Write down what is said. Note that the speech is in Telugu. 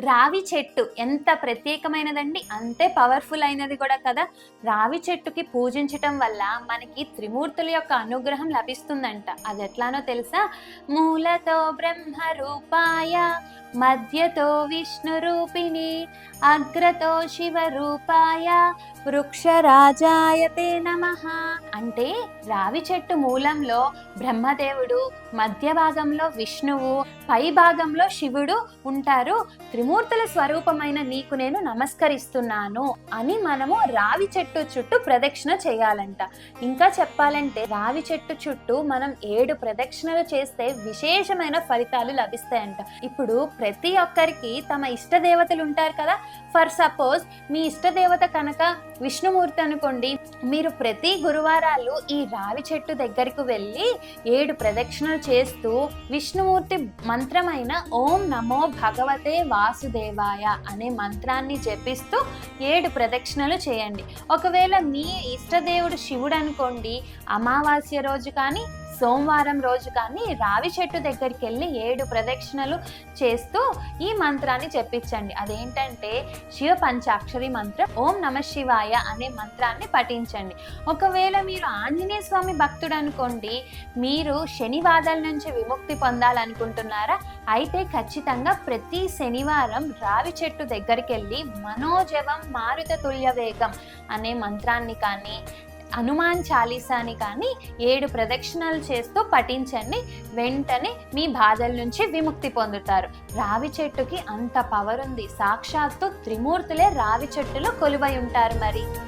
రావి చెట్టు ఎంత ప్రత్యేకమైనదండి? అంతే పవర్ఫుల్ అయినది కూడా కదా. రావి చెట్టుకి పూజించటం వల్ల మనకి త్రిమూర్తుల యొక్క అనుగ్రహం లభిస్తుందంట. అది ఎట్లానో తెలుసా? మూలతో బ్రహ్మ రూపాయ మధ్యతో విష్ణు రూపిణి అగ్రతో శివ రూపాయ వృక్షరాజాయతే నమ. అంటే రావి చెట్టు మూలంలో బ్రహ్మదేవుడు మధ్య భాగంలో విష్ణువు పై భాగంలో శివుడు ఉంటారు. త్రిమూర్తుల స్వరూపమైన నీకు నేను నమస్కరిస్తున్నాను అని మనము రావి చెట్టు చుట్టూ ప్రదక్షిణ చేయాలంట. ఇంకా చెప్పాలంటే రావి చెట్టు చుట్టూ మనం ఏడు ప్రదక్షిణలు చేస్తే విశేషమైన ఫలితాలు లభిస్తాయంట. ఇప్పుడు ప్రతి ఒక్కరికి తమ ఇష్ట దేవతలు ఉంటారు కదా? ఫర్ సపోజ్ మీ ఇష్ట దేవత కనుక విష్ణుమూర్తి అనుకోండి మీరు ప్రతి గురువారాలు ఈ రావి చెట్టు దగ్గరకు వెళ్ళి ఏడు ప్రదక్షిణలు చేస్తూ విష్ణుమూర్తి మంత్రమైన ఓం నమో భగవతే వాసుదేవాయ అనే మంత్రాన్ని జపిస్తూ ఏడు ప్రదక్షిణలు చేయండి. ఒకవేళ మీ ఇష్టదేవుడు శివుడు అనుకోండి అమావాస్య రోజు కానీ సోమవారం రోజు కానీ రావి చెట్టు దగ్గరికి వెళ్ళి ఏడు ప్రదక్షిణలు చేస్తూ ఈ మంత్రాన్ని చెప్పించండి అదేంటంటే శివ పంచాక్షరి మంత్రం ఓం నమ శివాయ అనే మంత్రాన్ని పఠించండి. ఒకవేళ మీరు ఆంజనేయ స్వామి భక్తుడు అనుకోండి మీరు శనివాదాల నుంచి విముక్తి పొందాలనుకుంటున్నారా? అయితే ఖచ్చితంగా ప్రతి శనివారం రావి చెట్టు దగ్గరికి వెళ్ళి మనోజవం మారుత తుల్య వేగం అనే మంత్రాన్ని కానీ హనుమాన్ చాలీసాని కానీ ఏడు ప్రదక్షిణలు చేస్తూ పఠించండి. వెంటనే మీ బాధల నుంచి విముక్తి పొందుతారు. రావి చెట్టుకి అంత పవర్ ఉంది. సాక్షాత్తు త్రిమూర్తులే రావి చెట్టులో కొలువై ఉంటారు మరి.